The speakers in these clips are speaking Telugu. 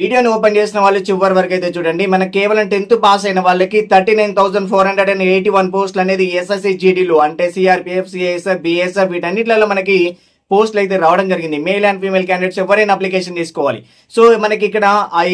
వీడియోని ఓపెన్ చేసిన వాళ్ళు చివరి వరకు అయితే చూడండి. మన కేవలం టెన్త్ పాస్ అయిన వాళ్ళకి thirty nine thousand four hundred and eighty one పోస్టులు అనేది ఎస్ఎస్సి జీడీలు అంటే సిఆర్పిఎఫ్ సిఎస్ఎఫ్ బిఎస్ఎఫ్ వీటన్నిటిలో మనకి పోస్టులు అయితే రావడం జరిగింది. మేల్ అండ్ ఫీమేల్ క్యాండిడేట్స్ ఎవరైనా అప్లికేషన్ తీసుకోవాలి. సో మనకి ఇక్కడ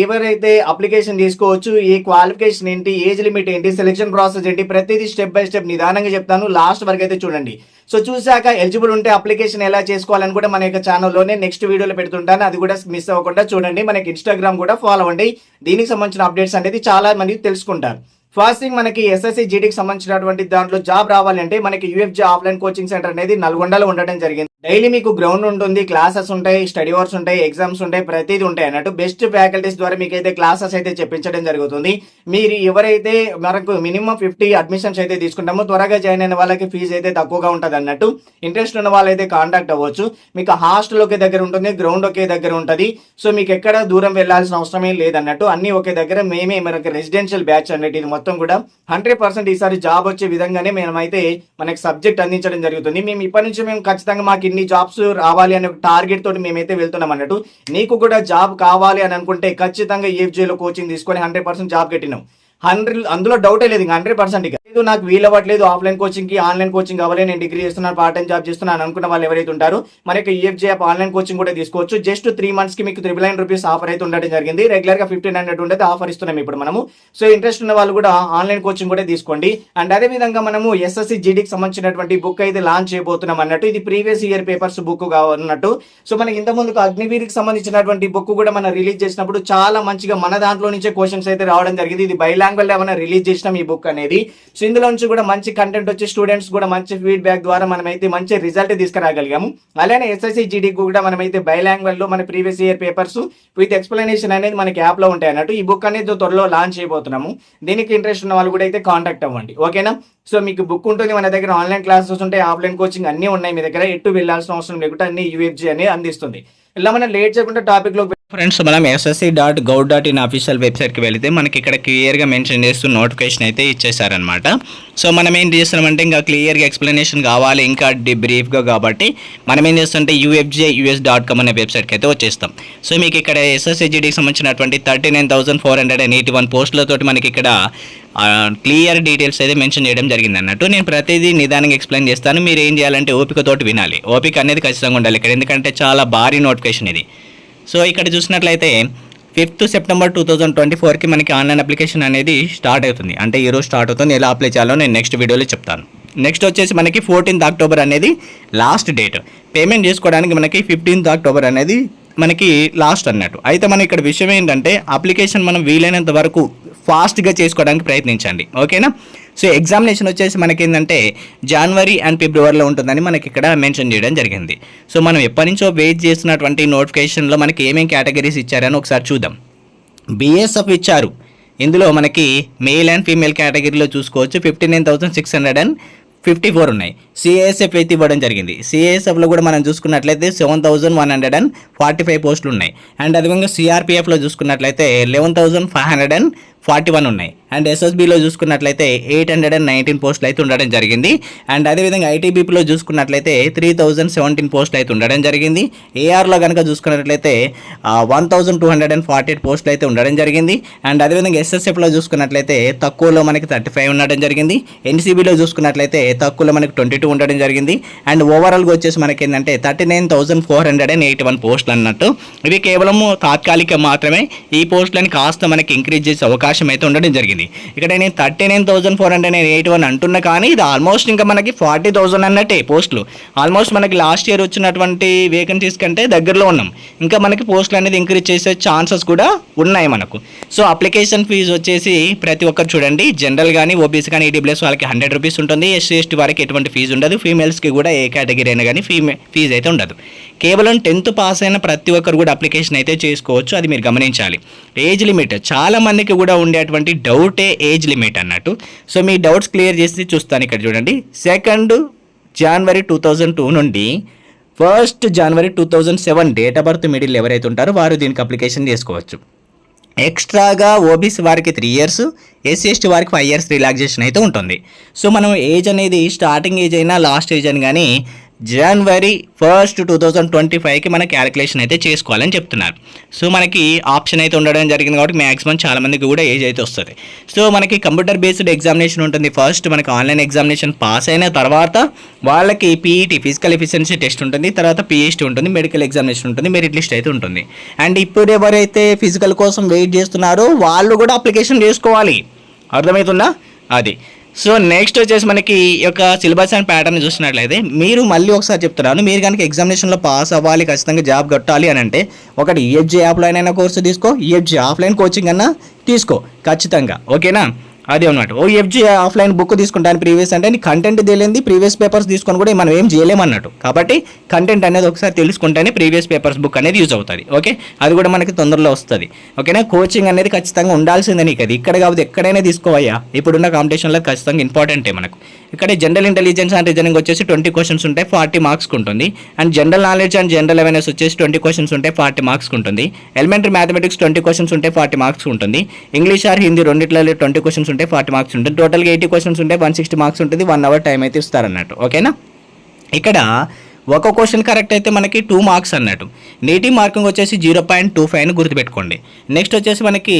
ఎవరైతే అప్లికేషన్ తీసుకోవచ్చు ఈ క్వాలిఫికేషన్ ఏంటి ఏజ్ లిమిట్ ఏంటి సెలెక్షన్ ప్రాసెస్ ఏంటి ప్రతిదీ స్టెప్ బై స్టెప్ నిదానంగా చెప్తాను. లాస్ట్ వరకు అయితే చూడండి. సో చూశాక ఎలిజిబుల్ ఉంటే అప్లికేషన్ ఎలా చేసుకోవాలని కూడా మన యొక్క ఛానల్లోనే నెక్స్ట్ వీడియోలో పెడుతుంటాను. అది కూడా మిస్ అవ్వకుండా చూడండి. మనకి ఇన్స్టాగ్రామ్ కూడా ఫాలో అవ్వండి. దీనికి సంబంధించిన అప్డేట్స్ అనేది చాలా మంది తెలుసుకుంటారు. ఫస్ట్ థింగ్ మనకి ఎస్ఎస్సి జీడీకి సంబంధించినటువంటి దాంట్లో జాబ్ రావాలంటే మనకి యూఎఫ్జీ ఆఫ్లైన్ కోచింగ్ సెంటర్ అనేది నల్గొండలో ఉండడం జరిగింది. డైలీ మీకు గ్రౌండ్ ఉంటుంది క్లాసెస్ ఉంటాయి స్టడీ అవర్స్ ఉంటాయి ఎగ్జామ్స్ ఉంటాయి ప్రతిదీ ఉంటాయి. అన్నట్టు బెస్ట్ ఫ్యాకల్టీస్ ద్వారా మీకు అయితే క్లాసెస్ అయితే చెప్పించడం జరుగుతుంది. మీరు ఎవరైతే మనకు మినిమం ఫిఫ్టీ అడ్మిషన్స్ అయితే తీసుకుంటామో త్వరగా జాయిన్ అయిన వాళ్ళకి ఫీజు అయితే తక్కువగా ఉంటుంది అన్నట్టు ఇంట్రెస్ట్ ఉన్న వాళ్ళైతే కాంటాక్ట్ అవ్వచ్చు. మీకు హాస్టల్ ఒకే దగ్గర ఉంటుంది గ్రౌండ్ ఒకే దగ్గర ఉంటుంది. సో మీకు ఎక్కడ దూరం వెళ్ళాల్సిన అవసరమే లేదన్నట్టు అన్ని ఒకే దగ్గర మేమే మనకి రెసిడెన్షియల్ బ్యాచ్ అన్నట్టు ఇది మొత్తం కూడా హండ్రెడ్ పర్సెంట్ ఈసారి జాబ్ వచ్చే విధంగానే మేమైతే మనకి సబ్జెక్ట్ అందించడం జరుగుతుంది. మేము ఇప్పటి నుంచి మేము ఖచ్చితంగా మాకు ఇన్ని జాబ్స్ రావాలి అనే టార్గెట్ తోటి మేమైతే వెళ్తున్నాం అన్నట్టు. నీకు కూడా జాబ్ కావాలి అని అనుకుంటే ఖచ్చితంగా ఏఫ్జేలో లో కోచింగ్ తీసుకొని హండ్రెడ్ పర్సెంట్ జాబ్ కట్టినాం హండ్రెడ్ అందులో డౌటే లేదు ఇంకా హండ్రెడ్ పర్సెంట్ ఇక. లేదు నాకు వీలు అవ్వట్లేదు ఆఫ్లైన్ కోచింగ్కి ఆన్లైన్ కోచింగ్ అవ్వలే నేను డిగ్రీ చేస్తున్నాను పార్ట్ టైం జాబ్ చేస్తున్నాను అనుకున్న వాళ్ళు ఎవరైతే ఉంటారో మనకి ఈఎఫ్జే యాప్ ఆన్లైన్ కోచింగ్ కూడా తీసుకోవచ్చు. జస్ట్ త్రీ మంత్స్కి మీకు త్రిబుల్ నైన్ రూపీస్ ఆఫర్ అయితే ఉండడం జరిగింది. రెగ్యులర్గా ఫిఫ్టీన్ హండ్రెడ్ ఉండేది ఆఫర్ ఇస్తున్నాం ఇప్పుడు మనము. సో ఇంట్రెస్ట్ ఉన్న వాళ్ళు కూడా ఆన్లైన్ కోచింగ్ కూడా తీసుకోండి. అండ్ అదే విధంగా మనము ఎస్ఎస్సి జీడీకి సంబంధించినటువంటి బుక్ అయితే లాంచ్ చేయబోతున్నాం అన్నట్టు. ఇది ప్రీవియస్ ఇయర్ పేపర్స్ బుక్ కావాలన్నట్టు సో మనకి ఇంత ముందుకు అగ్నివీర్కి సంబంధించినటువంటి బుక్ కూడా మనం రిలీజ్ చేసినప్పుడు చాలా మంచిగా మన దాంట్లో నుంచే క్వశ్చన్స్ అయితే రావడం జరిగింది. ఇది బైలాంగ్వల్ ఏమైనా రిలీజ్ చేసినాం ఈ బుక్ అనేది. సో ఇందులో నుంచి కూడా మంచి కంటెంట్ వచ్చి స్టూడెంట్స్ కూడా మంచి ఫీడ్బ్యాక్ ద్వారా మనమైతే మంచి రిజల్ట్ తీసుకురాగలిగాము. అలానే ఎస్ఎస్సి జిడి కూడా మనమైతే బైలాంగ్వేజ్లో మన previous year papers with explanation అనేది మనకి యాప్లో ఉంటాయి అన్నట్టు ఈ బుక్ అనేది త్వరలో లాంచ్ చేయబోతున్నాము. దీనికి ఇంట్రెస్ట్ ఉన్న వాళ్ళు కూడా అయితే కాంటాక్ట్ అవ్వండి. ఓకేనా సో మీకు బుక్ ఉంటుంది మన దగ్గర ఆన్లైన్ క్లాసెస్ ఉంటాయి ఆఫ్లైన్ కోచింగ్ అన్నీ ఉన్నాయి మీ దగ్గర. ఎటు వెళ్ళాల్సిన అవసరం లేకుండా అన్ని యూఎఫ్జీ అనేది అందిస్తుంది. ఇలా మనం లేట్ చేయకుండా టాపిక్లో ఫ్రెండ్స్ మనం SSC dot gov dot in official వెబ్సైట్కి వెళితే మనకి ఇక్కడ క్లియర్గా మెన్షన్ చేస్తూ నోటిఫికేషన్ అయితే ఇచ్చేసారనమాట సో మనం ఏం చేస్తున్నామంటే ఇంకా క్లియర్గా ఎక్స్ప్లెనేషన్ కావాలి ఇంకా డి- బ్రీఫ్గా కాబట్టి మనం ఏం చేస్తుంటే యూఎఫ్జే యూఎస్ డాట్ కామ్ అనే వెబ్సైట్కి అయితే వచ్చేస్తాం. సో మీకు ఇక్కడ ఎస్ఎస్సిజిడికి సంబంధించినటువంటి thirty nine thousand four hundred and eighty one పోస్టులతోటి మనకి ఇక్కడ క్లియర్ డీటెయిల్స్ అయితే మెన్షన్ చేయడం జరిగింది అన్నట్టు. నేను ప్రతిదీ నిదానంగా ఎక్స్ప్లెయిన్ చేస్తాను. మీరు ఏం చేయాలంటే ఓపికతోటి వినాలి. ఓపిక అనేది ఖచ్చితంగా ఉండాలి ఇక్కడ. ఎందుకంటే చాలా భారీ నోటిఫికేషన్ ఇది. సో ఇక్కడ చూసినట్లయితే fifth September two thousand twenty ఫోర్కి మనకి ఆన్లైన్ అప్లికేషన్ అనేది స్టార్ట్ అవుతుంది. అంటే ఈరోజు స్టార్ట్ అవుతుంది. ఎలా అప్లై చేయాలో నేను నెక్స్ట్ వీడియోలో చెప్తాను. నెక్స్ట్ వచ్చేసి మనకి ఫోర్టీన్త్ అక్టోబర్ అనేది లాస్ట్ డేట్ పేమెంట్ చేసుకోవడానికి మనకి ఫిఫ్టీన్త్ అక్టోబర్ అనేది మనకి లాస్ట్ అన్నట్టు. అయితే మన ఇక్కడ విషయం ఏంటంటే అప్లికేషన్ మనం వీలైనంత వరకు ఫాస్ట్గా చేసుకోవడానికి ప్రయత్నించండి. ఓకేనా? సో ఎగ్జామినేషన్ వచ్చేసి మనకి ఏంటంటే జనవరి అండ్ ఫిబ్రవరిలో ఉంటుందని మనకి ఇక్కడ మెన్షన్ చేయడం జరిగింది. సో మనం ఎప్పటి నుంచో వెయిట్ చేస్తున్నటువంటి నోటిఫికేషన్లో మనకి ఏమేమి కేటగిరీస్ ఇచ్చారని ఒకసారి చూద్దాం. బిఎస్ఎఫ్ ఇచ్చారు. ఇందులో మనకి మేల్ అండ్ ఫీమేల్ కేటగిరీలో చూసుకోవచ్చు. Fifty nine thousand six hundred and fifty four ఉన్నాయి. సిఏఎస్ఎఫ్ అయితే ఇవ్వడం జరిగింది. సిఏఎస్ఎఫ్లో కూడా మనం చూసుకున్నట్లయితే seven thousand one hundred and forty five పోస్టులు ఉన్నాయి. అండ్ అదేవిధంగా సిఆర్పిఎఫ్లో చూసుకున్నట్లయితే eleven thousand five hundred and forty one ఉన్నాయి. అండ్ ఎస్ఎస్బిలో చూసుకున్నట్లయితే ఎయిట్ హండ్రెడ్ అండ్ నైన్టీన్ పోస్టులు అయితే ఉండడం జరిగింది. అండ్ అదేవిధంగా ఐటీబీపీలో చూసుకున్నట్లయితే త్రీ థౌజండ్ సెవెంటీన్ పోస్టులు అయితే ఉండడం జరిగింది. ఏఆర్లో కనుక చూసుకున్నట్లయితే one thousand two hundred and forty eight పోస్టులు అయితే ఉండడం జరిగింది. అండ్ అదేవిధంగా ఎస్ఎస్ఎఫ్లో చూసుకున్నట్లయితే తక్కువలో మనకి థర్టీ ఫైవ్ ఉండడం జరిగింది. ఎన్సీబీలో చూసుకున్నట్లయితే తక్కువలో మనకి ట్వంటీ టూ ఉండడం జరిగింది. అండ్ ఓవరాల్గా వచ్చేసి మనకి ఏంటంటే thirty nine thousand four hundred and eighty one పోస్టులు అన్నట్టు. ఇవి కేవలం తాత్కాలిక మాత్రమే ఈ పోస్టులను కాస్త మనకి ఇంక్రీజ్ చేసే అవకాశం అయితే ఉండడం జరిగింది. ఇక్కడ నేను thirty nine thousand four hundred నేను ఎయిట్ వన్ అంటున్నా కానీ ఇది ఆల్మోస్ట్ ఇంకా మనకి ఫార్టీ థౌసండ్ అన్నట్టే పోస్టులు. ఆల్మోస్ట్ మనకి లాస్ట్ ఇయర్ వచ్చినటువంటి వేకెన్సీస్ కంటే దగ్గరలో ఉన్నాం. ఇంకా మనకి పోస్టులు అనేది ఇంక్రీజ్ చేసే ఛాన్సెస్ కూడా ఉన్నాయి మనకు. సో అప్లికేషన్ ఫీజు వచ్చేసి ప్రతి ఒక్కరు చూడండి. జనరల్ కానీ ఓబీసీ కానీ ఈడబ్ల్యూఎస్ వాళ్ళకి హండ్రెడ్ రూపీస్ ఉంటుంది. ఎస్సీ ఎస్టీ వారికి ఎటువంటి ఫీజు ఉండదు. ఫీమేల్స్కి కూడా ఏ కేటగిరీ అయినా కానీ ఫీమే ఫీజు అయితే ఉండదు. కేవలం టెన్త్ పాస్ అయిన ప్రతి ఒక్కరు కూడా అప్లికేషన్ అయితే చేసుకోవచ్చు. అది మీరు గమనించాలి. ఏజ్ లిమిట్ చాలా మందికి కూడా ఉండేటువంటి డౌటే ఏజ్ లిమిట్ అన్నట్టు. సో మీ డౌట్స్ క్లియర్ చేసి చూస్తాను ఇక్కడ చూడండి. సెకండ్ జనవరి టూ థౌజండ్ టూ నుండి first January two thousand seven date of birth middle ఎవరైతే ఉంటారో వారు దీనికి అప్లికేషన్ చేసుకోవచ్చు. ఎక్స్ట్రాగా ఓబీసీ వారికి త్రీ ఇయర్స్ ఎస్సీ ఎస్టీ వారికి ఫైవ్ ఇయర్స్ రిలాక్సేషన్ అయితే ఉంటుంది. సో మనం ఏజ్ అనేది స్టార్టింగ్ ఏజ్ అయినా లాస్ట్ ఏజ్ అని కానీ జనవరి ఫస్ట్ టూ థౌజండ్ ట్వంటీ ఫైవ్కి మన క్యాలిక్యులేషన్ అయితే చేసుకోవాలని చెప్తున్నారు. సో మనకి ఆప్షన్ అయితే ఉండడం జరిగింది కాబట్టి మ్యాక్సిమం చాలామందికి కూడా ఏజ్ అయితే వస్తుంది. సో మనకి కంప్యూటర్ బేస్డ్ ఎగ్జామినేషన్ ఉంటుంది ఫస్ట్ మనకి ఆన్లైన్ ఎగ్జామినేషన్ పాస్ అయిన తర్వాత వాళ్ళకి పీఈటీ ఫిజికల్ ఎఫిషియన్సీ టెస్ట్ ఉంటుంది తర్వాత పిహెచ్టీ ఉంటుంది మెడికల్ ఎగ్జామినేషన్ ఉంటుంది మెరిట్ లిస్ట్ అయితే ఉంటుంది. అండ్ ఇప్పుడు ఎవరైతే ఫిజికల్ కోసం వెయిట్ చేస్తున్నారో వాళ్ళు కూడా అప్లికేషన్ చేసుకోవాలి. అర్థమవుతుందా? అది. సో నెక్స్ట్ వచ్చేసి మనకి ఈ యొక్క సిలబస్ అండ్ ప్యాటర్న్ చూసినట్లయితే మీరు మళ్ళీ ఒకసారి చెప్తున్నాను మీరు కనుక ఎగ్జామినేషన్లో పాస్ అవ్వాలి ఖచ్చితంగా జాబ్ కట్టాలి అని అంటే ఒకటి ఈఎఫ్జీ ఆఫ్లైన్ అయినా కోర్సు తీసుకో E F G offline coaching అన్నా తీసుకో ఖచ్చితంగా. ఓకేనా? అది అన్నమాట. ఓ ఎఫ్జీ ఆఫ్లైన్ బుక్ తీసుకుంటాను ప్రీవియస్ అంటే నీ కంటెంట్ తెలియంది ప్రీవియస్ పేపర్స్ తీసుకొని కూడా మనం ఏం చేయలేమన్నట్టు కాబట్టి కంటెంట్ అనేది ఒకసారి తెలుసుకుంటేనే ప్రీవియస్ పేపర్స్ బుక్ అనేది యూజ్ అవుతుంది. ఓకే? అది కూడా మనకి తొందరలో వస్తుంది. ఓకేనా? కోచింగ్ అనేది ఖచ్చితంగా ఉండాల్సిందే నీకు అది ఇక్కడ కాబట్టి ఎక్కడైనా తీసుకోవయ్యా. ఇప్పుడున్న కాంపిటీషన్లో ఖచ్చితంగా ఇంపార్టెంటే మనకు. ఇక్కడ జనరల్ ఇంటెలిజెన్స్ అండ్ రీజనింగ్ వచ్చేసి ట్వంటీ క్వశ్చన్స్ ఉంటాయి ఫార్టీ మార్క్స్ ఉంటుంది. And general knowledge and general awareness వచ్చేసి ట్వంటీ క్వశ్చన్స్ ఉంటాయి ఫార్టీ మార్క్స్ ఉంటుంది. ఎలిమెంటరీ మ్యాథమెటిక్స్ ట్వంటీ క్వశ్చన్స్ ఉంటాయి ఫార్టీ మార్క్స్ ఉంటుంది. ఇంగ్లీష్ ఆర్ హిందీ రెండిట్లలో ట్వంటీ క్వశ్చన్స్ ఉంటాయి ఫార్టీ మార్క్స్ ఉంటుంది టోటల్గా ఎయిటీ క్వశ్చన్స్ ఉంటాయి వన్ సిక్స్టీ మార్క్స్ ఉంటుంది వన్ అవర్ టైం అయితే ఇస్తారన్నట్టు. ఓకేనా? ఇక్కడ ఒక క్వశ్చన్ కరెక్ట్ అయితే మనకి టూ మార్క్స్ అన్నట్టు. నేటివ్ మార్కింగ్ వచ్చేసి జీరో పాయింట్ టూ ఫైవ్ అని గుర్తుపెట్టుకోండి. నెక్స్ట్ వచ్చేసి మనకి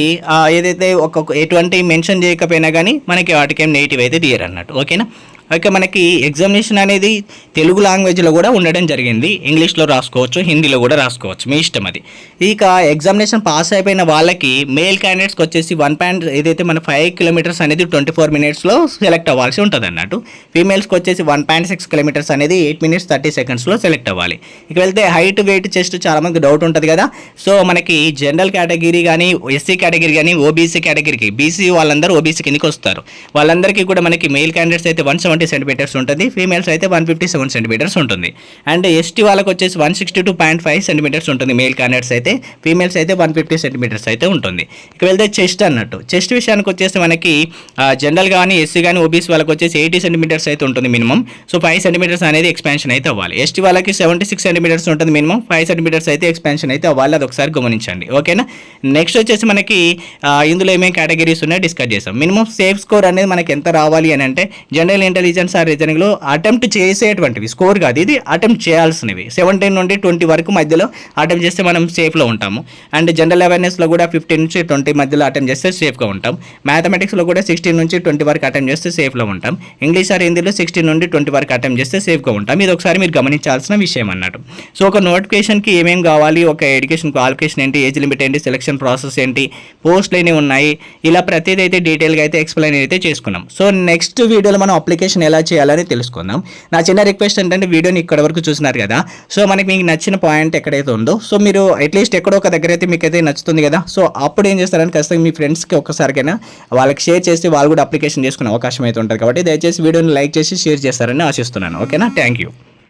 ఏదైతే ఒక ఎటువంటి మెన్షన్ చేయకపోయినా కానీ మనకి వాటికేం నెగిటివ్ అయితే తీయరు అన్నట్టు ఓకేనా? ఓకే మనకి ఎగ్జామినేషన్ అనేది తెలుగు లాంగ్వేజ్లో కూడా ఉండడం జరిగింది. ఇంగ్లీష్లో రాసుకోవచ్చు హిందీలో కూడా రాసుకోవచ్చు. మీ ఇష్టం అది. ఇక ఎగ్జామినేషన్ పాస్ అయిపోయిన వాళ్ళకి మేల్ క్యాండిడేట్స్కి వచ్చేసి వన్ పాయింట్ ఏదైతే మన ఫైవ్ కిలోమీటర్స్ అనేది ట్వంటీ ఫోర్ మినిట్స్లో సెలెక్ట్ అవ్వాల్సి ఉంటుంది అన్నట్టు ఫీమేల్స్కి వచ్చేసి వన్ పాయింట్ సిక్స్ కిలోమీటర్స్ అనేది ఎయిట్ మినిట్స్ థర్టీ సెకండ్స్లో సెలెక్ట్ అవ్వాలి. ఇక వెళ్తే హైట్ వెయిట్ చెస్ట్ చాలా మందికి డౌట్ ఉంటుంది కదా. సో మనకి జనరల్ కేటగిరీ కానీ ఎస్సీ కేటగిరీ కానీ ఓబీసీ కేటగిరీకి బీసీ వాళ్ళందరూ ఓబీసీ కిందకి వస్తారు. వాళ్ళందరికీ కూడా మనకి మేల్ క్యాండిడేట్స్ అయితే వన్ సెవెంటీ సెంటీమీటర్స్ ఉంటుంది. ఫీమేల్స్ అయితే వన్ ఫిఫ్టీ సెవెన్ సెంటీమీటర్స్ ఉంటుంది. అండ్ ఎస్టీ వాళ్ళకి వచ్చేసి one sixty two point five centimetres ఉంటుంది. మేల్ క్యాండిడేట్స్ అయితే ఫీమేల్స్ అయితే వన్ ఫిఫ్టీ సెంటీమీటర్స్ అయితే ఉంటుంది. ఇక వెళ్తే చెస్ట్ అన్నట్టు. చెస్ట్ విషయానికి వచ్చేసి మనకి జనరల్ కానీ ఎస్సీ కానీ ఓబీసీ వాళ్ళకి వచ్చేసి ఎయిటీ సెంటీమీటర్స్ అయితే ఉంటుంది మినిమం. సో ఫైవ్ సెంటీమీటర్స్ అనేది ఎక్స్పాన్షన్ అయితే అవ్వాలి. ఎస్టీ వాళ్ళకి సెవెంటీ సిక్స్ సెంటీమీటర్స్ ఉంటుంది మినిమం. ఫైవ్ సెంటీమీటర్స్ అయితే ఎక్స్పాన్షన్ అయితే అవ్వాలి. అది ఒకసారి గమనించండి. ఓకేనా? నెక్స్ట్ వచ్చేసి మనకి ఇందులో ఏమేమి కేటగిరీస్ ఉన్నాయో డిస్కస్ చేస్తాం. మినిమం సేఫ్ స్కోర్ అనేది మనకి ఎంత రావాలి అని అంటే జనరల్ ఇంటెలిజెన్స్ ఆర్ రీజనింగ్లో అటెంప్ట్ చేసేటువంటివి స్కోర్ కాదు ఇది అటెంప్ట్ చేయాల్సినవి. సెవెంటీన్ నుండి ట్వంటీ వరకు మధ్యలో అటెంప్ట్ చేస్తే మనం సేఫ్లో ఉంటాము. అండ్ జనరల్ అవేర్నెస్లో కూడా ఫిఫ్టీన్ నుంచి ట్వంటీ మధ్యలో అటెంప్ట్ చేస్తే సేఫ్గా ఉంటాం. మ్యాథమెటిక్స్లో కూడా సిక్స్టీన్ నుంచి ట్వంటీ వరకు అటెంప్ట్ చేస్తే సేఫ్లో ఉంటాం. ఇంగ్లీష్ ఆర్ హిందీలో సిక్స్టీన్ నుండి ట్వంటీ వరకు అటెంప్ట్ చేస్తే సేఫ్గా ఉంటాం. ఇది ఒకసారి మీరు గమనించాల్సిన విషయం అన్నట్టు. సో ఒక నోటిఫికేషన్కి ఏమేమి కావాలి? ఒక ఎడ్యుకేషన్ క్వాలిఫికేషన్ ఏంటి? ఏజ్ లిమిట్ ఏంటి? సెలక్షన్ ప్రాసెస్ ఏంటి? పోస్ట్లు ఏమి ఉన్నాయి. ఇలా ప్రతిదైతే డీటెయిల్గా అయితే ఎక్స్ప్లెయిన్ అయితే చేసుకున్నాం. సో నెక్స్ట్ వీడియోలో మనం అప్లికేషన్ అప్లికేషన్ ఎలా చేయాలని తెలుసుకుందాం. నా చిన్న రిక్వెస్ట్ ఏంటంటే వీడియోని ఇక్కడ వరకు చూసినారు కదా. సో మనకి మీకు నచ్చిన పాయింట్ ఎక్కడైతే ఉందో సో మీరు అట్లీస్ట్ ఎక్కడో ఒక దగ్గర అయితే మీకు అయితే నచ్చుతుంది కదా. సో అప్పుడు ఏం చేస్తారని ఖచ్చితంగా మీ ఫ్రెండ్స్కి ఒక్కసారికైనా వాళ్ళకి షేర్ చేసి వాళ్ళు కూడా అప్లికేషన్ చేసుకునే అవకాశం అయితే ఉంటుంది. కాబట్టి దయచేసి వీడియోని లైక్ చేసి షేర్ చేస్తారని ఆశిస్తున్నాను. ఓకేనా? Thank you.